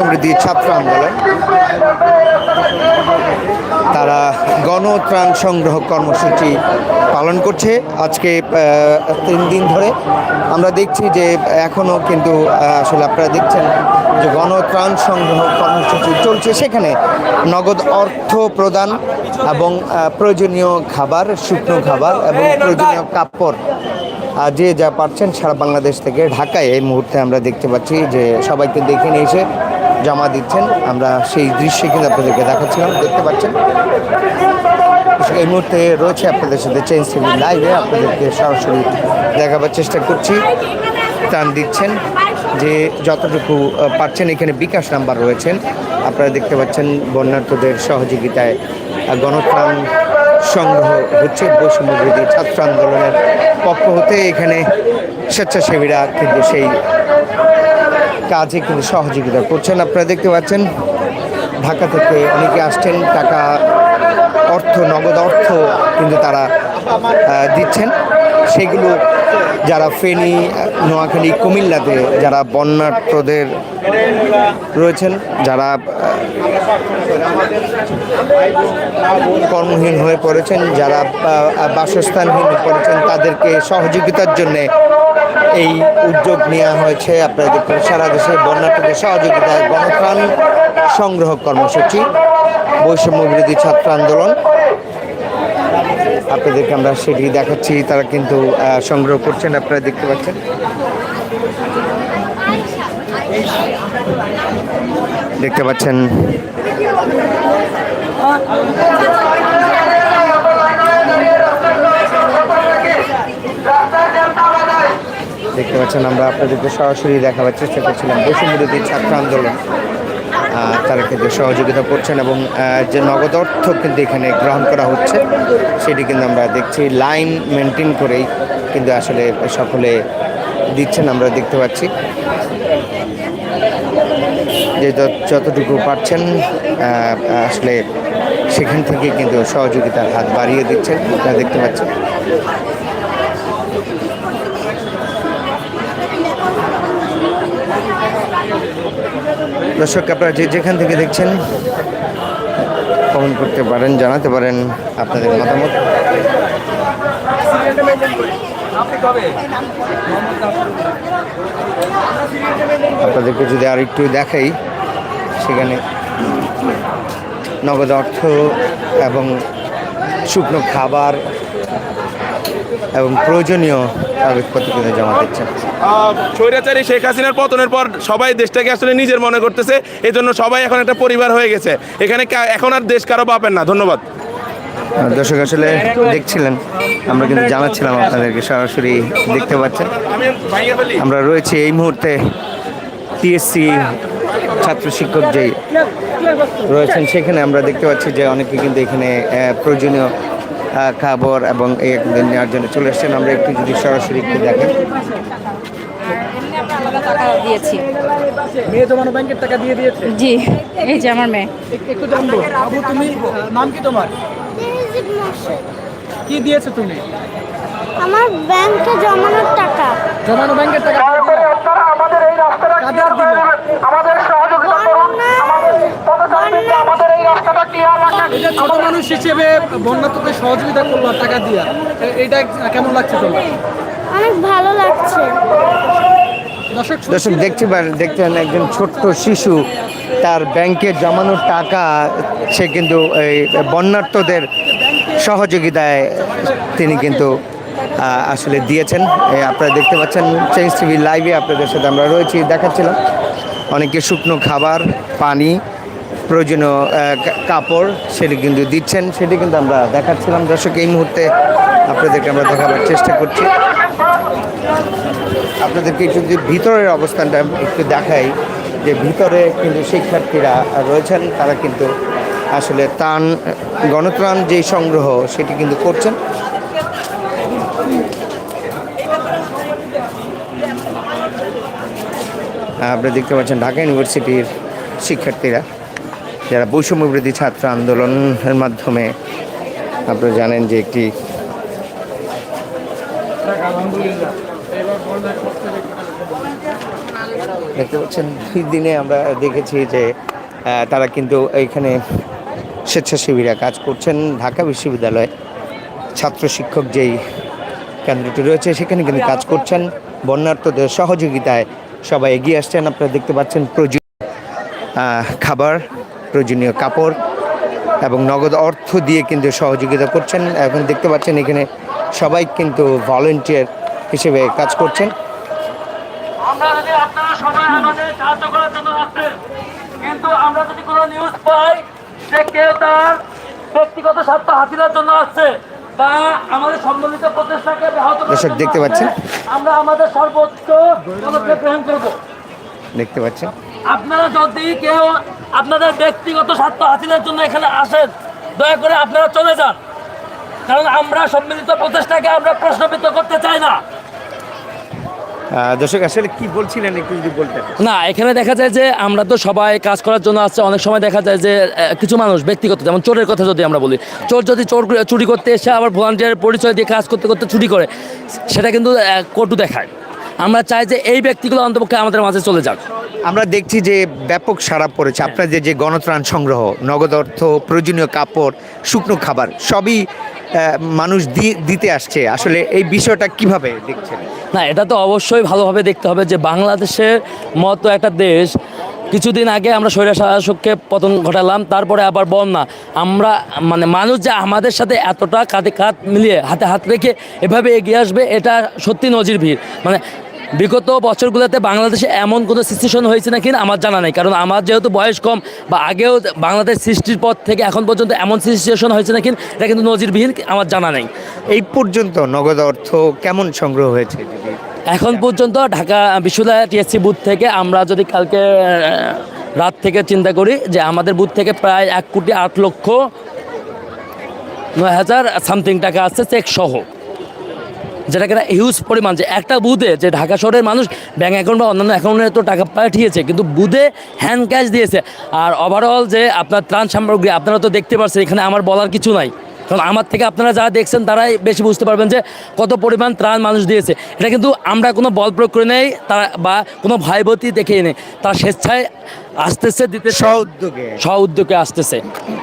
সমৃদ্ধি ছাত্র আন্দোলন। তারা গণত্রাণ সংগ্রহ কর্মসূচি পালন করছে। আজকে তিন দিন ধরে আমরা দেখছি যে এখনও কিন্তু আসলে আপনারা দেখছেন যে গণত্রাণ সংগ্রহ কর্মসূচি চলছে। সেখানে নগদ অর্থ প্রদান এবং প্রয়োজনীয় খাবার, শুকনো খাবার এবং প্রয়োজনীয় কাপড় যে যা পাচ্ছেন সারা বাংলাদেশ থেকে ঢাকায়। এই মুহূর্তে আমরা দেখতে পাচ্ছি যে সবাইকে দেখে নিয়ে এসে জমা দিচ্ছেন। আমরা সেই দৃশ্যে কিন্তু আপনাদেরকে দেখাচ্ছিলাম। দেখতে পাচ্ছেন? এই মুহূর্তে রয়েছে আপনাদের সাথে চেঞ্জ টিভি লাইভে আপনাদেরকে সরাসরি দেখাবার চেষ্টা করছি। ত্রাণ দিচ্ছেন যে যতটুকু পাচ্ছেন, এখানে বিকাশ নাম্বার রয়েছেন। আপনারা দেখতে পাচ্ছেন বন্যার্থদের সহযোগিতায় গণত্রাণ সংগ্রহ হচ্ছে। বৈষম্য বিরোধী ছাত্র আন্দোলনের পক্ষ হতে এখানে স্বেচ্ছাসেবীরা কিন্তু সেই কাজে কিন্তু সহযোগিতা করছেন। আপনারা দেখতে পাচ্ছেন, ঢাকা থেকে অনেকে আসছেন, টাকা, অর্থ, নগদ অর্থ কিন্তু তারা দিচ্ছেন। সেগুলো যারা ফেনী, নোয়াখালী, কুমিল্লাতে যারা বন্যার্থদের রয়েছেন, যারা কর্মহীন হয়ে পড়েছেন, যারা বাসস্থানহীন হয়ে পড়েছেন, তাদেরকে সহযোগিতার জন্যে এই উদ্যোগ নেওয়া হয়েছে। আপনারা দেখুন, সারা দেশে বন্যার্থদের সহযোগিতায় গণত্রাণ সংগ্রহ কর্মসূচি, বৈষম্য বিরোধী ছাত্র আন্দোলন। আপনাদেরকে আমরা সেটি দেখাচ্ছি, তারা কিন্তু সংগ্রহ করছেন, আপনারা দেখতে পাচ্ছেন। দেখতে পাচ্ছেন। দেখতে পাচ্ছেন, আমরা আপনাদেরকে সরাসরি দেখাবার চেষ্টা করছিলাম বৈষম্য বিরোধী ছাত্র আন্দোলন তারা কিন্তু সহযোগিতা করছেন এবং যে নগদ অর্থ কিন্তু এখানে গ্রহণ করা হচ্ছে, সেটি কিন্তু আমরা দেখছি, লাইন মেনটেন করেই কিন্তু আসলে সকলে দিচ্ছেন, আমরা দেখতে পাচ্ছি। যে যতটুকু পারছেন আসলে সেখান থেকে কিন্তু সহযোগিতার হাত বাড়িয়ে দিচ্ছেন, আপনারা দেখতে পাচ্ছেন। দর্শক, আপনারা যে যেখান থেকে দেখছেন কমেন্ট করতে পারেন, জানাতে পারেন আপনাদের মতামত। আপনাদেরকে যদি আর একটু দেখাই, সেখানে নগদ অর্থ এবং শুকনো খাবার এবং প্রয়োজনীয় কাগজপত্র কিন্তু জমা দিচ্ছেন আহ, স্বৈরাচারী শেখ হাসিনার পতনের পর সবাই দেশটাকে আসলে নিজের মনে করতেছে এই জন্য সবাই এখন একটা পরিবার হয়ে গেছে। এখানে এখন আর দেশ কারও বাপের না। ধন্যবাদ। দর্শক আসলে দেখছিলেন আমরা কিন্তু জানাচ্ছিলাম আপনাদেরকে সরাসরি দেখতে পাচ্ছেন। আমরা রয়েছি এই মুহূর্তে টিএসসি ছাত্র শিক্ষক যে রয়েছেন সেখানে আমরা দেখতে পাচ্ছি যে অনেকে কিন্তু এখানে প্রয়োজনীয় খাবার এবং এই একদিন নেওয়ার জন্য চলে এসছেন। আমরা একটু যদি সরাসরি একটু দেখেন। এমনি আমরা আলাদা টাকা দিয়েছি। মেয়ে জমানো ব্যাংকের টাকা দিয়ে দিয়েছে। জি এই যে আমার মেয়ে। একটু জানব। বাবু তুমি নাম কি তোমার? কি দিয়েছ তুমি? আমার ব্যাংকে জমানোর টাকা। জমানো ব্যাংকের টাকা। দিলে? কাদের দিলে? ছোট মানুষ হিসেবে সহযোগিতা করল টাকা দিয়া। এ- এইটা কেমন লাগছে তোমার? অনেক ভালো লাগছে। দর্শক দর্শক দেখতে পারেন একজন ছোট্ট শিশু তার ব্যাংকে জমানো টাকা সে কিন্তু এই বন্যার্থদের সহযোগিতায় তিনি কিন্তু আসলে দিয়েছেন। আপনারা দেখতে পাচ্ছেন চেঞ্জ টিভি লাইভে আপনাদের সাথে আমরা রয়েছি দেখাচ্ছিলাম। অনেকে শুকনো খাবার পানি প্রয়োজনীয় কাপড় সেটি কিন্তু দিচ্ছেন, সেটি কিন্তু আমরা দেখাচ্ছিলাম। দর্শক, এই মুহূর্তে আপনাদেরকে আমরা দেখাবার চেষ্টা করছি। আপনাদেরকে একটু যদি ভিতরের অবস্থানটা একটু দেখাই, যে ভিতরে কিন্তু শিক্ষার্থীরা রয়েছেন, তারা কিন্তু আসলে ত্রাণ, গণত্রাণ যে সংগ্রহ, সেটি কিন্তু করছেন। আপনারা দেখতে পাচ্ছেন ঢাকা ইউনিভার্সিটির শিক্ষার্থীরা। যারা বৈষম্য বিরোধী ছাত্র আন্দোলনের মাধ্যমে আপনারা জানেন যে একটি দেখতে পাচ্ছেন দিনে আমরা দেখেছি যে তারা কিন্তু এখানে স্বেচ্ছাসেবীরা কাজ করছেন। ঢাকা বিশ্ববিদ্যালয়ে ছাত্র শিক্ষক যেই কেন্দ্রটি রয়েছে সেখানে কিন্তু কাজ করছেন। বন্যার্থদের সহযোগিতায় সবাই এগিয়ে আসছেন। আপনারা দেখতে পাচ্ছেন আহ, খাবার প্রয়োজনীয় কাপড় এবং নগদ অর্থ দিয়ে কিন্তু সহযোগিতা করছেন। এখন দেখতে পাচ্ছেন এখানে সবাই কিন্তু ভলেন্টিয়ার হিসেবে কাজ করছেন। আমরা যদি আপনারা সবাই আমাদের সাহায্য করার জন্য আসছেন কিন্তু আমরা যদি কোনো নিউজ পাই যে কেউ তার ব্যক্তিগত স্বার্থ হাসিলের জন্য আসছে বা আমাদের সম্মিলিত প্রচেষ্টাকে ব্যাহত দর্শক দেখতে পাচ্ছেন? আমরা আমাদের সর্বোচ্চ পদক্ষেপ গ্রহণ করব। দেখতে পাচ্ছেন। আপনারা যদি কেউ আপনাদের ব্যক্তিগত স্বার্থ হাসিলের জন্য এখানে আসেন। দয়া করে আপনারা চলে যান। কারণ আমরা সম্মিলিত প্রচেষ্টাকে আমরা প্রশ্নবিদ্ধ করতে চাই না। দর্শক আসলে কি বলছিলেন একটু যদি বলতেন? না এখানে দেখা যায় যে আমরা তো সবাই কাজ করার জন্য আসছে। অনেক সময় দেখা যায় যে কিছু মানুষ ব্যক্তিগত যেমন চোরের কথা যদি আমরা বলি চোর যদি চোর করে- চুরি করতে এসে আবার ভলান্টিয়ার পরিচয় দিয়ে কাজ করতে করতে চুরি করে সেটা কিন্তু কটু দেখায়। আমরা চাই যে এই ব্যক্তিগুলো অন্তপক্ষে আমাদের মাঝে চলে যাক। আমরা দেখছি যে ব্যাপক সারা পড়েছে। আপনাদের যে গণত্রাণ সংগ্রহ নগদ অর্থ প্রয়োজনীয় কাপড় শুকনো খাবার সবই মানুষ দিতে আসছে। আসলে এই বিষয়টা কীভাবে দেখছেন? না এটা তো অবশ্যই ভালোভাবে দেখতে হবে যে বাংলাদেশের মতো একটা দেশ কিছুদিন আগে আমরা স্বৈরা শাসককে পতন ঘটালাম তারপরে আবার বন্যা। আমরা মানে মানুষ যে আমাদের সাথে এতটা কাঁধে কাঁধ মিলিয়ে হাতে হাত রেখে এভাবে এগিয়ে আসবে এটা সত্যি নজির ভিড় মানে বিগত বছরগুলোতে বাংলাদেশে এমন কোনো সিচুয়েশন হয়েছে না নাকি আমার জানা নেই। কারণ আমার যেহেতু বয়স কম বা আগেও বাংলাদেশ সৃষ্টির পর থেকে এখন পর্যন্ত এমন সিচুয়েশন হয়েছে না নাকি এটা কিন্তু নজিরবিহীন আমার জানা নেই। এই পর্যন্ত নগদ অর্থ কেমন সংগ্রহ হয়েছে? এখন পর্যন্ত ঢাকা বিশ্ববিদ্যালয় টিএসসি বুথ থেকে আমরা যদি কালকে রাত থেকে চিন্তা করি যে আমাদের বুথ থেকে প্রায় এক কোটি আট লক্ষ নয় হাজার সামথিং টাকা আছে চেক সহ। যেটা কিনা হিউজ পরিমাণ যে একটা বুথে যে ঢাকা শহরের মানুষ ব্যাঙ্ক অ্যাকাউন্ট বা অন্যান্য অ্যাকাউন্টে তো টাকা পাঠিয়েছে, কিন্তু বুথে হ্যান্ড ক্যাশ দিয়েছে। আর ওভারঅল যে আপনার ত্রাণ সামগ্রী আপনারা তো দেখতে পাচ্ছেন এখানে আমার বলার কিছু নাই। কারণ আমার থেকে আপনারা যারা দেখছেন, তারাই বেশি বুঝতে পারবেন যে কত পরিমাণ ত্রাণ মানুষ দিয়েছে। এটা কিন্তু আমরা কোনো বল প্রয়োগ করে নেই, তারা বা কোনো ভয়ভীতি দেখে নেই তারা স্বেচ্ছায় আসতেছে দিতে উদ্যোগে। স্ব উদ্যোগে আসতেছে।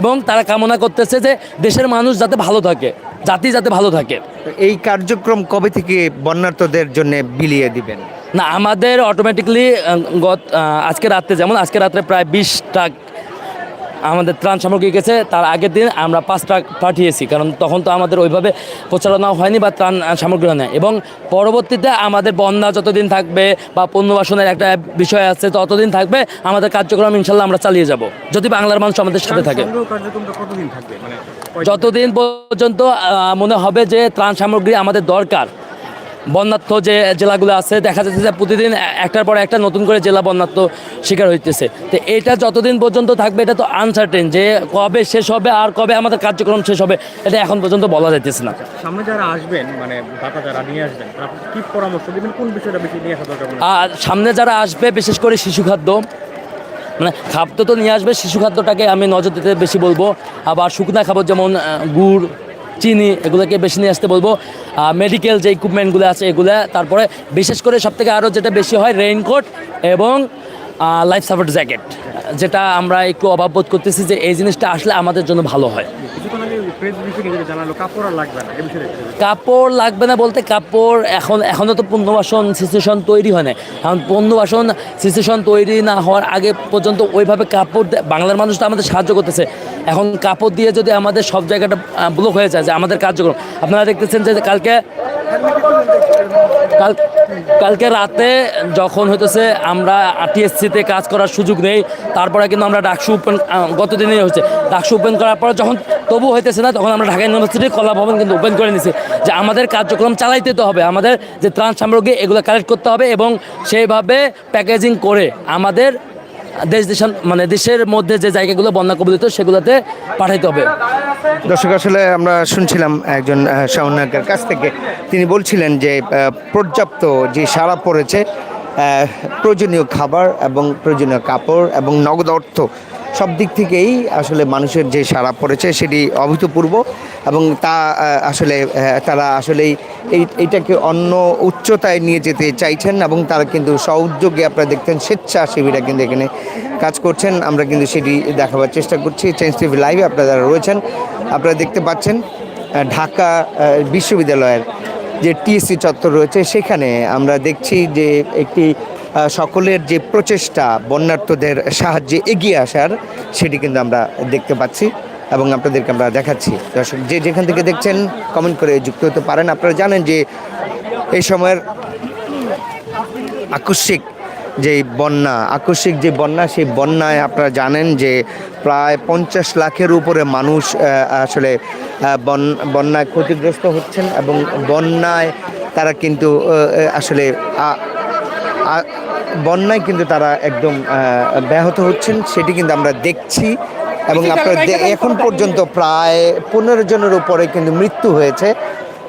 এবং তারা কামনা করতেছে যে দেশের মানুষ যাতে ভালো থাকে জাতি যাতে ভালো থাকে। এই কার্যক্রম কবে থেকে বন্যার্থদের জন্য বিলিয়ে দিবেন? না আমাদের অটোমেটিকলি গত আজকে রাত্রে যেমন আজকে রাত্রে প্রায় বিশ ট্রাক আমাদের ত্রাণ সামগ্রী গেছে তার আগের দিন আমরা পাঁচ ট্রাক পাঠিয়েছি কারণ তখন তো আমাদের ওইভাবে প্রচারণা হয়নি বা ত্রাণ সামগ্রী নেয় এবং পরবর্তীতে আমাদের বন্যা যতদিন থাকবে বা পণ্যবাসনের একটা বিষয় আছে ততদিন থাকবে আমাদের কার্যক্রম ইনশাল্লাহ আমরা চালিয়ে যাব। যদি বাংলার মানুষ আমাদের সাথে থাকে। যতদিন পর্যন্ত মনে হবে যে ত্রাণ সামগ্রী আমাদের দরকার বন্যার্থ যে জেলাগুলো আছে দেখা যাচ্ছে যে প্রতিদিন একটার পর একটা নতুন করে জেলা বন্যার্থ শিকার হইতেছে। তো এটা যতদিন পর্যন্ত থাকবে এটা তো আনসার্টেন যে কবে শেষ হবে আর কবে আমাদের কার্যক্রম শেষ হবে এটা এখন পর্যন্ত বলা যাইতেছে না। সামনে যারা আসবেন মানে দাতা যারা নিয়ে আসবেন কি পরামর্শ দিবেন? কোন বিষয়টা বেশি নিয়ে আসা দরকার আর সামনে যারা আসবে বিশেষ করে শিশু খাদ্য মানে খাদ্য তো নিয়ে আসবে শিশু খাদ্যটাকে আমি নজর দিতে বেশি বলব। আবার শুকনা খাবার যেমন গুড় চিনি এগুলোকে বেশি নিয়ে আসতে বলব। মেডিকেল যে ইকুইপমেন্টগুলো আছে এগুলো, তারপরে বিশেষ করে সব থেকে আরও যেটা বেশি হয় রেইনকোট এবং লাইফ সাপোর্ট জ্যাকেট যেটা আমরা একটু অভাব বোধ করতেছি যে এই জিনিসটা আসলে আমাদের জন্য ভালো হয়। কাপড় লাগবে না বলতে কাপড়, এখন, এখনও তো পুনর্বাসন সিচুয়েশন তৈরি হয় না এখন পুনর্বাসন সিচুয়েশন তৈরি না হওয়ার আগে পর্যন্ত ওইভাবে কাপড় বাংলার মানুষ তো আমাদের সাহায্য করতেছে। এখন কাপড় দিয়ে যদি আমাদের সব জায়গাটা ব্লক হয়ে যায় যে আমাদের কার্যক্রম, আপনারা দেখতেছেন যে কালকে, কাল, কালকে রাতে যখন হইতেছে আমরা টিএসসিতে কাজ করার সুযোগ নেই, তারপরে কিন্তু আমরা ডাকসু ওপেন গত দিনে হয়েছে। ডাকসু ওপেন করার পর যখন তবু হইতেছে না, তখন আমরা ঢাকা ইউনিভার্সিটির কলা ভবন কিন্তু ওপেন করে নিছি যে আমাদের কার্যক্রম চালাইতে তো হবে, আমাদের যে ত্রাণ সামগ্রী এগুলো কালেক্ট করতে হবে এবং সেইভাবে প্যাকেজিং করে আমাদের দেশ দেশান মানে দেশের মধ্যে যে জায়গাগুলো বন্যা কবলিত সেগুলোতে পাঠাইতে হবে। দর্শক, আসলে আমরা শুনছিলাম একজন সমন্বয়কের কাছ থেকে। তিনি বলছিলেন যে পর্যাপ্ত যে সারা পড়েছে প্রয়োজনীয় খাবার এবং প্রয়োজনীয় কাপড় এবং নগদ অর্থ সব দিক থেকেই আসলে মানুষের যে সাড়া পড়েছে সেটি অভূতপূর্ব এবং তা আসলে তারা আসলেই এই এইটাকে অন্য উচ্চতায় নিয়ে যেতে চাইছেন এবং তারা কিন্তু স্বউদ্যোগে আপনারা দেখতেন স্বেচ্ছাসেবীরা কিন্তু এখানে কাজ করছেন। আমরা কিন্তু সেটি দেখাবার চেষ্টা করছি। চেঞ্জ টিভি লাইভে আপনারা রয়েছেন। আপনারা দেখতে পাচ্ছেন ঢাকা বিশ্ববিদ্যালয়ের যে টিএসসি চত্বর রয়েছে, সেখানে আমরা দেখছি যে একটি সকলের যে প্রচেষ্টা বন্যার্থদের সাহায্যে এগিয়ে আসার, সেটি কিন্তু আমরা দেখতে পাচ্ছি এবং আপনাদেরকে আমরা দেখাচ্ছি। দর্শক, যে যেখান থেকে দেখছেন কমেন্ট করে যুক্ত হতে পারেন। আপনারা জানেন যে এই সময়ের আকস্মিক যে বন্যা, আকস্মিক যে বন্যা, সেই বন্যায় আপনারা জানেন যে প্রায় পঞ্চাশ লাখের উপরে মানুষ আসলে বন- বন্যায় ক্ষতিগ্রস্ত হচ্ছেন এবং বন্যায় তারা কিন্তু আসলে বন্যায় কিন্তু তারা একদম ব্যাহত হচ্ছেন সেটি কিন্তু আমরা দেখছি। এবং আপনারা এখন পর্যন্ত প্রায় পনেরো জনের উপরে কিন্তু মৃত্যু হয়েছে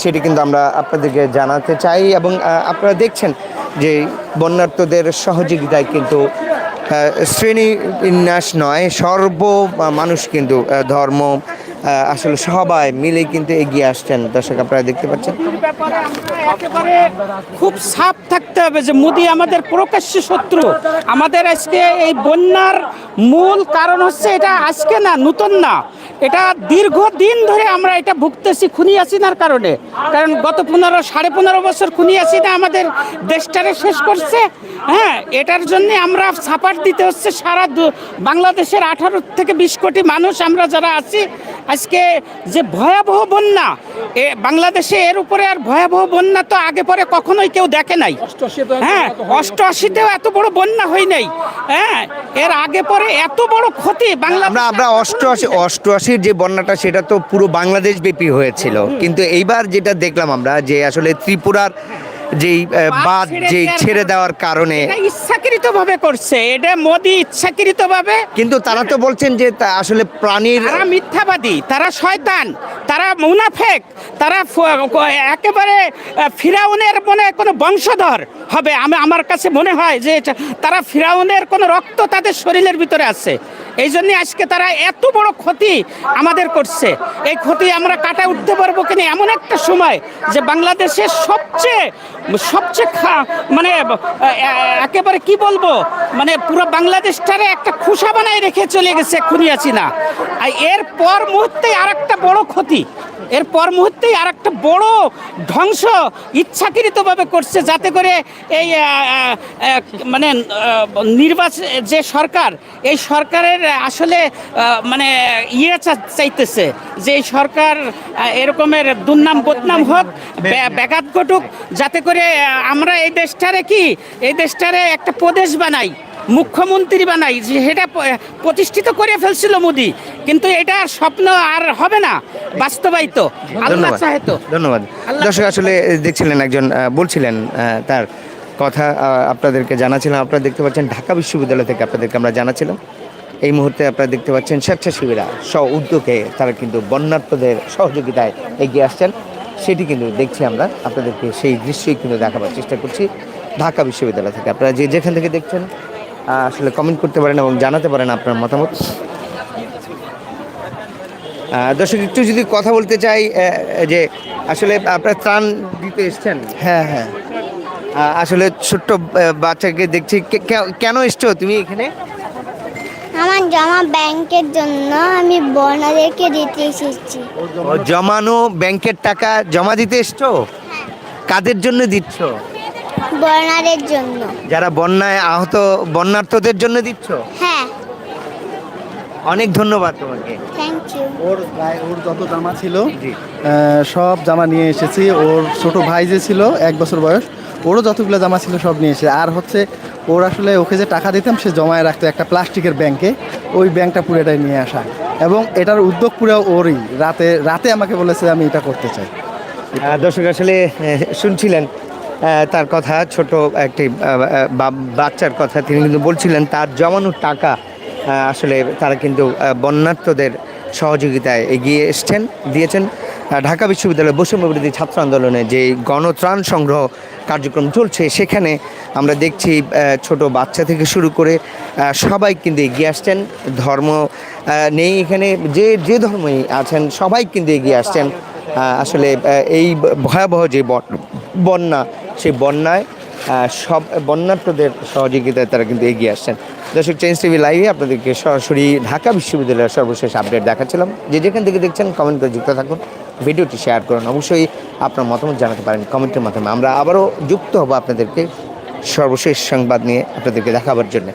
সেটি কিন্তু আমরা আপনাদেরকে জানাতে চাই। এবং আপনারা দেখছেন যে বন্যার্থদের সহযোগিতায় কিন্তু শ্রেণি বিন্যাস নয় সর্ব মানুষ কিন্তু ধর্ম আসলে সবাই মিলে কিন্তু এগিয়ে আসছেন। দর্শক, আপনারা দেখতে পাচ্ছেন। খুব সাপ থাকতে হবে যে মোদি আমাদের প্রকাশ্য শত্রু। আমাদের আজকে এই বন্যার মূল কারণ হচ্ছে এটা আজকে না, নতুন না। এটা দীর্ঘদিন ধরে আমরা এটা ভুগতেছি খুনি আসিনার কারণে। কারণ গত পনেরো, সাড়ে পনেরো বছর খুনি আসিনা আমাদের দেশটারে শেষ করছে। হ্যাঁ এটার জন্য আমরা সাপাট দিতে হচ্ছে সারা বাংলাদেশের আঠারো থেকে বিশ কোটি মানুষ আমরা যারা আছি আজকে যে ভয়াবহ বন্যা এ বাংলাদেশে এর উপরে আর ভয়াবহ বন্যা তো আগে পরে কখনোই কেউ দেখে নাই। হ্যাঁ অষ্টআশিতেও এত বড় বন্যা হয় নাই। হ্যাঁ এর আগে পরে এত বড় ক্ষতি বাংলা আমরা আমরা অষ্টআশি অষ্টআশির যে বন্যাটা সেটা তো পুরো বাংলাদেশ ব্যাপী হয়েছিল। কিন্তু এইবার যেটা দেখলাম আমরা যে আসলে ত্রিপুরার যেই ছেড়ে যে ছেড়ে দেওয়ার কারণে। ইচ্ছাকৃতভাবে করছে এটা মোদি ইচ্ছাকৃতভাবে কিন্তু তারা তো বলছেন যে আসলে প্রাণীর তারা মিথ্যাবাদী তারা শয়তান তারা মুনাফেক তারা একেবারে ফিরাউনের মনে কোনো বংশধর হবে। আমি আমার কাছে মনে হয় যে তারা ফিরাউনের কোনো রক্ত তাদের শরীরের ভিতরে আছে। এই জন্য আজকে তারা এত বড় ক্ষতি আমাদের করছে। এই ক্ষতি আমরা কাটা উঠতে পারব কিনা এমন একটা সময় যে বাংলাদেশের সবচেয়ে সবচেয়ে মানে একেবারে কি বলব মানে পুরো বাংলাদেশটারে একটা খুশা বানায় রেখে চলে গেছে খুনিয়াছি না আর এর পর মুহূর্তে আর একটা বড় ক্ষতি। এর পর মুহূর্তেই আর একটা বড় ধ্বংস ইচ্ছাকৃতভাবে করছে যাতে করে এই মানে নির্বাচন, যে সরকার, এই সরকারের আসলে মানে ইয়ে চাইতেছে যে এই সরকার এরকমের দুর্নাম বদনাম হোক ব্যাঘাত ঘটুক, যাতে করে আমরা এই দেশটারে কি, এই দেশটারে একটা প্রদেশ বানাই, মুখ্যমন্ত্রী বানাই সেটা প্রতিষ্ঠিত করে ফেলছিল মোদি। কিন্তু এটা স্বপ্ন আর হবে না বাস্তবায়িত। আল্লাহ ধন্যবাদ চাহে তো। ধন্যবাদ। দর্শক আসলে দেখছিলেন একজন বলছিলেন তার কথা আপনাদেরকে জানাছিলাম। আপনারা দেখতে পাচ্ছেন ঢাকা বিশ্ববিদ্যালয় থেকে আপনাদেরকে আমরা জানাছিলাম। এই মুহূর্তে আপনারা দেখতে পাচ্ছেন স্বেচ্ছাসেবীরা স্ব উদ্যোগে তারা কিন্তু বন্যার্থদের সহযোগিতায় এগিয়ে আসছেন। সেটি কিন্তু দেখছি আমরা। আপনাদেরকে সেই দৃশ্যই কিন্তু দেখাবার চেষ্টা করছি ঢাকা বিশ্ববিদ্যালয় থেকে। আপনারা যে যেখান থেকে দেখছেন আসলে কমেন্ট করতে পারেন এবং জানাতে পারেন আপনার মতামত। দর্শক একটু যদি কথা বলতে চাই যে আসলে আপনার ত্রাণ দিতে এসছেন। হ্যাঁ হ্যাঁ। আসলে ছোট্ট বাচ্চাকে দেখছি কে- কে- কেন এসছো তুমি এখানে? আমার জমা ব্যাংকের জন্য আমি বর্ণাদেরকে দিতে এসেছি। জমানো ব্যাংকের টাকা জমা দিতে এসছো? কাদের জন্য দিচ্ছ? বর্ণাদের জন্য। যারা বন্যায় আহত বন্যার্থদের জন্য দিচ্ছ? হ্যাঁ। অনেক ধন্যবাদ তোমাকে। থ্যাংক ইউ ওর গায়ে ওর যত জামা ছিল সব জামা নিয়ে এসেছি। ওর ছোট ভাই যে ছিল এক বছর বয়স ওরও যতগুলো জামা ছিল সব নিয়ে এসে আর হচ্ছে ওর আসলে ওকে যে টাকা দিতাম সে জমায় রাখতো একটা প্লাস্টিকের ব্যাংকে। ওই ব্যাংকটা পুরোটাই নিয়ে আসা। এবং এটার উদ্যোগ পুরো ওরই। রাতে রাতে আমাকে বলেছে আমি এটা করতে চাই। দর্শক আসলে শুনছিলেন তার কথা ছোট একটি বাচ্চার কথা তিনি কিন্তু বলছিলেন তার জমানো টাকা আসলে তারা কিন্তু বন্যার্থদের সহযোগিতায় এগিয়ে এসছেন, দিয়েছেন। ঢাকা বিশ্ববিদ্যালয় বৈষম্য বিরোধী ছাত্র আন্দোলনে যে গণত্রাণ সংগ্রহ কার্যক্রম চলছে, সেখানে আমরা দেখছি ছোট বাচ্চা থেকে শুরু করে সবাই কিন্তু এগিয়ে আসছেন। ধর্ম নেই এখানে, যে যে ধর্মই আছেন, সবাই কিন্তু এগিয়ে আসছেন। আসলে এই ভয়াবহ যে বন- বন্যা, সেই বন্যায় সব বন্যার্থদের সহযোগিতায় তারা কিন্তু এগিয়ে আসছেন। দর্শক চেঞ্জ টিভি লাইভে আপনাদেরকে সরাসরি ঢাকা বিশ্ববিদ্যালয়ের সর্বশেষ আপডেট দেখাচ্ছিলাম। যে যেখান থেকে দেখছেন কমেন্ট করে যুক্ত থাকুন, ভিডিওটি শেয়ার করুন। অবশ্যই আপনার মতামত জানাতে পারেন কমেন্টের মাধ্যমে। আমরা আবারও যুক্ত হব আপনাদেরকে সর্বশেষ সংবাদ নিয়ে আপনাদেরকে দেখাবার জন্য।